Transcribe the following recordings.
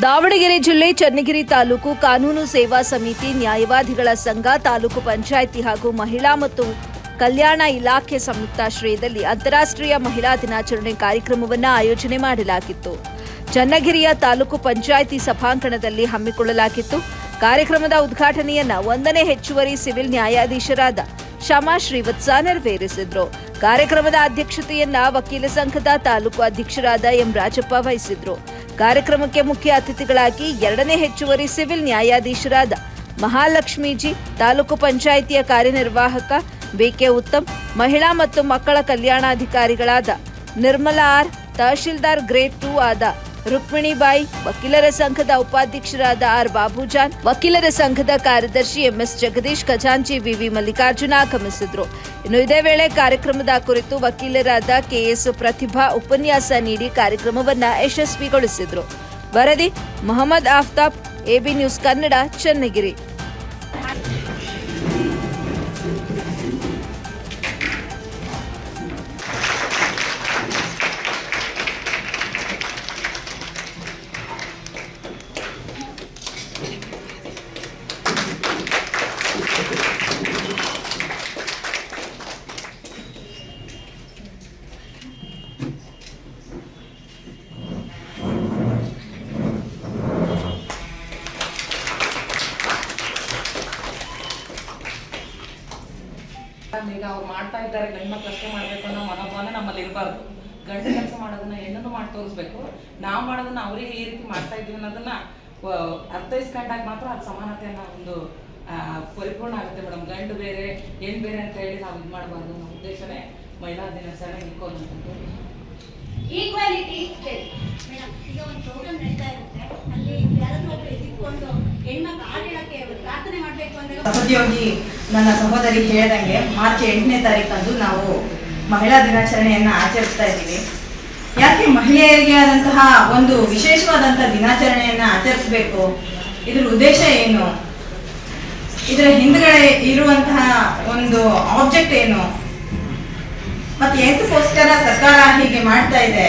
ದಾವಣಗೆರೆ ಜಿಲ್ಲೆ ಚನ್ನಗಿರಿ ತಾಲೂಕು ಕಾನೂನು ಸೇವಾ ಸಮಿತಿ ನ್ಯಾಯವಾದಿಗಳ ಸಂಘ, ತಾಲೂಕು ಪಂಚಾಯಿತಿ ಹಾಗೂ ಮಹಿಳಾ ಮತ್ತು ಕಲ್ಯಾಣ ಇಲಾಖೆ ಸಂಯುಕ್ತಾಶ್ರಯದಲ್ಲಿ ಅಂತಾರಾಷ್ಟ್ರೀಯ ಮಹಿಳಾ ದಿನಾಚರಣೆ ಕಾರ್ಯಕ್ರಮವನ್ನು ಆಯೋಜನೆ ಮಾಡಲಾಗಿತ್ತು. ಚನ್ನಗಿರಿಯ ತಾಲೂಕು ಪಂಚಾಯಿತಿ ಸಭಾಂಗಣದಲ್ಲಿ ಹಮ್ಮಿಕೊಳ್ಳಲಾಗಿತ್ತು. ಕಾರ್ಯಕ್ರಮದ ಉದ್ಘಾಟನೆಯನ್ನ ಒಂದನೇ ಹೆಚ್ಚುವರಿ ಸಿವಿಲ್ ನ್ಯಾಯಾಧೀಶರಾದ ಶಮಾ ಶ್ರೀವತ್ಸ ನೆರವೇರಿಸಿದ್ರು. ಕಾರ್ಯಕ್ರಮದ ಅಧ್ಯಕ್ಷತೆಯನ್ನ ವಕೀಲ ಸಂಘದ ತಾಲೂಕು ಅಧ್ಯಕ್ಷರಾದ ಎಂ ರಾಜಪ್ಪ ವಹಿಸಿದ್ರು. ಕಾರ್ಯಕ್ರಮಕ್ಕೆ ಮುಖ್ಯ ಅತಿಥಿಗಳಾಗಿ ಎರಡನೇ ಹೆಚ್ಚುವರಿ ಸಿವಿಲ್ ನ್ಯಾಯಾಧೀಶರಾದ ಮಹಾಲಕ್ಷ್ಮೀಜಿ, ತಾಲೂಕು ಪಂಚಾಯಿತಿಯ ಕಾರ್ಯನಿರ್ವಾಹಕ ಬಿಕೆ ಉತ್ತಮ್, ಮಹಿಳಾ ಮತ್ತು ಮಕ್ಕಳ ಕಲ್ಯಾಣಾಧಿಕಾರಿಗಳಾದ Nirmala R, tahsildar grade two ಆದ ರುಕ್ಮಿಣಿಬಾಯಿ ವಕೀಲರ ಸಂಘದ ಉಪಾಧ್ಯಕ್ಷರಾದ ಆರ್ ಬಾಬುಜಾನ್, ವಕೀಲರ ಸಂಘದ ಕಾರ್ಯದರ್ಶಿ ಎಂಎಸ್ ಜಗದೀಶ್ ಖಜಾಂಚಿ, ವಿವಿ ಮಲ್ಲಿಕಾರ್ಜುನ ಆಗಮಿಸಿದ್ರು. ಇನ್ನು ಇದೇ ವೇಳೆ ಕಾರ್ಯಕ್ರಮದ ಕುರಿತು ವಕೀಲರಾದ ಕೆಎಸ್ ಪ್ರತಿಭಾ ಉಪನ್ಯಾಸ ನೀಡಿ ಕಾರ್ಯಕ್ರಮವನ್ನ ಯಶಸ್ವಿಗೊಳಿಸಿದ್ರು. ವರದಿ, ಮೊಹಮ್ಮದ್ ಆಫ್ತಾಬ್, ಎಬಿ ನ್ಯೂಸ್ ಕನ್ನಡ, ಚನ್ನಗಿರಿ. ಈಗ ಅವ್ರು ಮಾಡ್ತಾ ಇದ್ದಾರೆ, ಗಂಡು ಮಕ್ಳು ಅಷ್ಟೇ ಮಾಡಬೇಕು ಅನ್ನೋ ಮನೋಭಾವನೆ ನಮ್ಮಲ್ಲಿ ಇರಬಾರ್ದು. ಗಂಡು ಕೆಲಸ ಮಾಡೋದನ್ನ ಹೆಣ್ಣನ್ನು ಮಾಡಿ ತೋರಿಸ್ಬೇಕು? ನಾವು ಮಾಡೋದನ್ನ ಅವರಿಗೆ ಈ ರೀತಿ ಮಾಡ್ತಾ ಇದೀವಿ ಅನ್ನೋದನ್ನ ಅರ್ಥೈಸ್ಕೊಂಡಾಗ ಮಾತ್ರ ಅದು ಸಮಾನತೆಯನ್ನ ಒಂದು ಪರಿಪೂರ್ಣ ಆಗುತ್ತೆ ಮೇಡಮ್. ಗಂಡು ಬೇರೆ ಹೆಣ್ಣು ಬೇರೆ ಅಂತ ಹೇಳಿ ನಾವು ಇದು ಮಾಡಬಾರ್ದು ನಮ್ಮ ಉದ್ದೇಶನೇ ಮಹಿಳಾ ದಿನಾಚರಣೆ ಇಟ್ಕೊಳ್ಳೋದು ಸಹೋದ್ಯೋಗಿ ನನ್ನ ಸಹೋದರಿ ಹೇಳಿದಂಗೆ ಮಾರ್ಚ್ ಎಂಟನೇ ತಾರೀಕಂದು ನಾವು ಮಹಿಳಾ ದಿನಾಚರಣೆಯನ್ನ ಆಚರಿಸ್ತಾ ಇದ್ದೀವಿ. ಯಾಕೆ ಮಹಿಳೆಯರಿಗೆ ಆದಂತಹ ಒಂದು ವಿಶೇಷವಾದಂತಹ ದಿನಾಚರಣೆಯನ್ನ ಆಚರಿಸಬೇಕು? ಇದ್ರ ಉದ್ದೇಶ ಏನು? ಇದರ ಹಿಂದ್ಗಡೆ ಇರುವಂತಹ ಒಂದು ಆಬ್ಜೆಕ್ಟ್ ಏನು? ಮತ್ತೆ ಏತಕ್ಕೋಸ್ಕರ ಸರ್ಕಾರ ಹೀಗೆ ಮಾಡ್ತಾ ಇದೆ?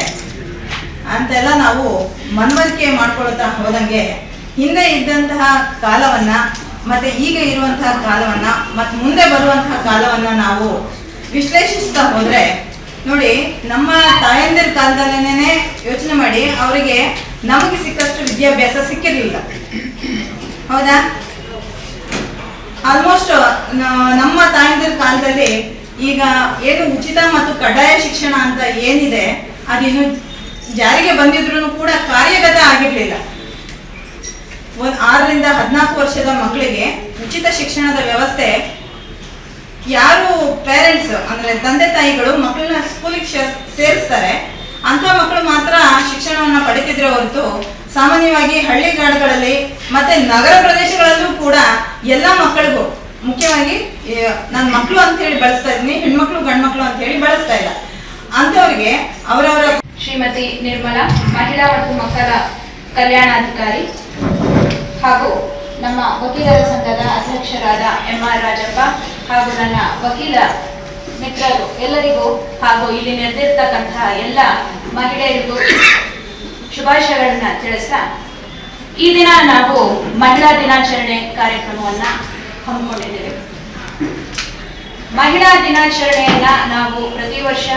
ಅಂತೆಲ್ಲ ನಾವು ಮನವರಿಕೆ ಮಾಡ್ಕೊಳ್ತಾ ಹೋದಂಗೆ ಹಿಂದೆ ಇದ್ದಂತಹ ಕಾಲವನ್ನ ಮತ್ತೆ ಈಗ ಇರುವಂತಹ ಕಾಲವನ್ನ ಮತ್ತೆ ಮುಂದೆ ಬರುವಂತಹ ಕಾಲವನ್ನ ನಾವು ವಿಶ್ಲೇಷಿಸ್ತಾ ಹೋದ್ರೆ, ನೋಡಿ, ನಮ್ಮ ತಾಯಂದಿರ ಕಾಲದಲ್ಲೇನೆ ಯೋಚನೆ ಮಾಡಿ, ಅವರಿಗೆ ನಮಗೆ ಸಿಕ್ಕಷ್ಟು ವಿದ್ಯಾಭ್ಯಾಸ ಸಿಕ್ಕಿರಲಿಲ್ಲ. ಹೌದಾ? ಆಲ್ಮೋಸ್ಟ್ ನಮ್ಮ ತಾಯಂದಿರ ಕಾಲದಲ್ಲಿ ಈಗ ಏನು ಉಚಿತ ಮತ್ತು ಕಡ್ಡಾಯ ಶಿಕ್ಷಣ ಅಂತ ಏನಿದೆ ಅದಿನ್ನು ಜಾರಿಗೆ ಬಂದಿದ್ರು ಕೂಡ ಕಾರ್ಯಗತ ಆಗಿರ್ಲಿಲ್ಲ. ಒಂದ್ ಆರರಿಂದ ಹದಿನಾಲ್ಕು ವರ್ಷದ ಮಕ್ಕಳಿಗೆ ಉಚಿತ ಶಿಕ್ಷಣದ ವ್ಯವಸ್ಥೆ ಯಾರು ಪೇರೆಂಟ್ಸ್ ಅಂದ್ರೆ ತಂದೆ ತಾಯಿಗಳು ಮಕ್ಕಳನ್ನ ಸ್ಕೂಲಿಗೆ ಸೇರಿಸ್ತಾರೆ. ಅಂತ ಮಕ್ಕಳು ಮಾತ್ರ ಶಿಕ್ಷಣವನ್ನ ಪಡಿತಿದ್ರೆ ಹೊರತು ಸಾಮಾನ್ಯವಾಗಿ ಹಳ್ಳಿಗಾಡುಗಳಲ್ಲಿ ಮತ್ತೆ ನಗರ ಪ್ರದೇಶಗಳಲ್ಲೂ ಕೂಡ ಎಲ್ಲ ಮಕ್ಕಳಿಗೂ ಮುಖ್ಯವಾಗಿ ನನ್ನ ಮಕ್ಕಳು ಅಂತ ಹೇಳಿ ಬಳಸ್ತಾ ಇದ್ದೀನಿ, ಹೆಣ್ಮಕ್ಳು, ಗಂಡ್ಮಕ್ಳು ಅಂತ ಹೇಳಿ ಬಳಸ್ತಾ ಇಲ್ಲ. ಅಂತವ್ರಿಗೆ ಅವರವರ ಶ್ರೀಮತಿ ನಿರ್ಮಲಾ, ಮಹಿಳಾ ಮತ್ತು ಮಕ್ಕಳ ಕಲ್ಯಾಣಾಧಿಕಾರಿ ಹಾಗೂ ನಮ್ಮ ವಕೀಲರ ಸಂಘದ ಅಧ್ಯಕ್ಷರಾದ ಎಂ ಆರ್ ರಾಜಪ್ಪ ಹಾಗೂ ನನ್ನ ವಕೀಲ ಮಿತ್ರರು ಎಲ್ಲರಿಗೂ ಹಾಗೂ ಇಲ್ಲಿ ನೆರೆದಿರ್ತಕ್ಕಂತಹ ಎಲ್ಲ ಮಹಿಳೆಯರಿಗೂ ಶುಭಾಶಯಗಳನ್ನ ತಿಳಿಸ್ತಾ, ಈ ದಿನ ನಾವು ಮಹಿಳಾ ದಿನಾಚರಣೆ ಕಾರ್ಯಕ್ರಮವನ್ನ ಹಮ್ಮಿಕೊಂಡಿದ್ದೇವೆ. ಮಹಿಳಾ ದಿನಾಚರಣೆಯನ್ನ ನಾವು ಪ್ರತಿ ವರ್ಷ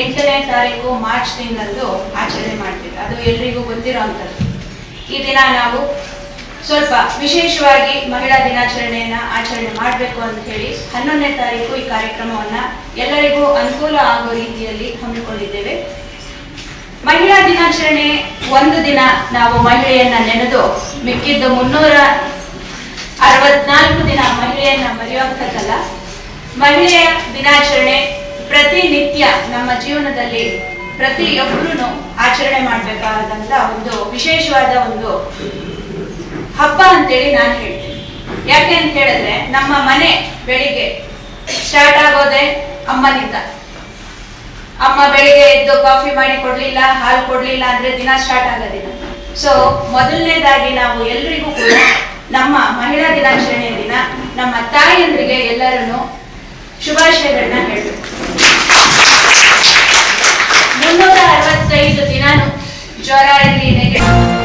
ಎಂಟನೇ ತಾರೀಕು ಮಾರ್ಚ್ ತಿಂಗಳಂದು ಆಚರಣೆ ಮಾಡ್ತೀವಿ. ಅದು ಎಲ್ರಿಗೂ ಗೊತ್ತಿರೋವಂಥದ್ದು. ಈ ದಿನ ನಾವು ಸ್ವಲ್ಪ ವಿಶೇಷವಾಗಿ ಮಹಿಳಾ ದಿನಾಚರಣೆಯನ್ನ ಆಚರಣೆ ಮಾಡಬೇಕು ಅಂತ ಹೇಳಿ ಹನ್ನೊಂದನೇ ತಾರೀಕು ಈ ಕಾರ್ಯಕ್ರಮವನ್ನ ಎಲ್ಲರಿಗೂ ಅನುಕೂಲ ಆಗೋ ರೀತಿಯಲ್ಲಿ ಹಮ್ಮಿಕೊಂಡಿದ್ದೇವೆ. ಮಹಿಳಾ ದಿನಾಚರಣೆ ಒಂದು ದಿನ ನಾವು ಮಹಿಳೆಯನ್ನ ನೆನೆದು ಮಿಕ್ಕಿದ್ದ ಮುನ್ನೂರ ಅರವತ್ನಾಲ್ಕು ದಿನ ಮಹಿಳೆಯನ್ನ ಮರೆಯುವಂಥದ್ದಲ್ಲ ಮಹಿಳೆಯ ದಿನಾಚರಣೆ ಪ್ರತಿನಿತ್ಯ ನಮ್ಮ ಜೀವನದಲ್ಲಿ ಪ್ರತಿಯೊಬ್ಬರೂ ಆಚರಣೆ ಮಾಡಬೇಕಾದಂತ ಒಂದು ವಿಶೇಷವಾದ ಒಂದು ಹಬ್ಬ ಅಂತೇಳಿ ನಾನು ಹೇಳ್ತೀನಿ. ಯಾಕೆ ಅಂತ ಹೇಳಿದ್ರೆ ನಮ್ಮ ಮನೆ ಬೆಳಿಗ್ಗೆ ಸ್ಟಾರ್ಟ್ ಆಗೋದೆ ಅಮ್ಮನಿಂದ. ಅಮ್ಮ ಬೆಳಿಗ್ಗೆ ಎದ್ದು ಕಾಫಿ ಮಾಡಿ ಕೊಡ್ಲಿಲ್ಲ, ಹಾಲು ಕೊಡ್ಲಿಲ್ಲ ಅಂದ್ರೆ ದಿನ ಸ್ಟಾರ್ಟ್ ಆಗೋದಿಲ್ಲ ಸೊ ಮೊದಲನೇದಾಗಿ ನಾವು ಎಲ್ರಿಗೂ ಕೂಡ ನಮ್ಮ ಮಹಿಳಾ ದಿನಾಚರಣೆಯ ದಿನ ನಮ್ಮ ತಾಯಿಯಂದ್ರಿಗೆ ಎಲ್ಲರನ್ನು ಶುಭಾಶಯಗಳನ್ನ ಹೇಳ್ಬೇಕು. ಮುನ್ನೂರ ಅರವತ್ತೈದು ದಿನಾನು ಜ್ವರ, ಇರಲಿ, ನೆಗಡಿ.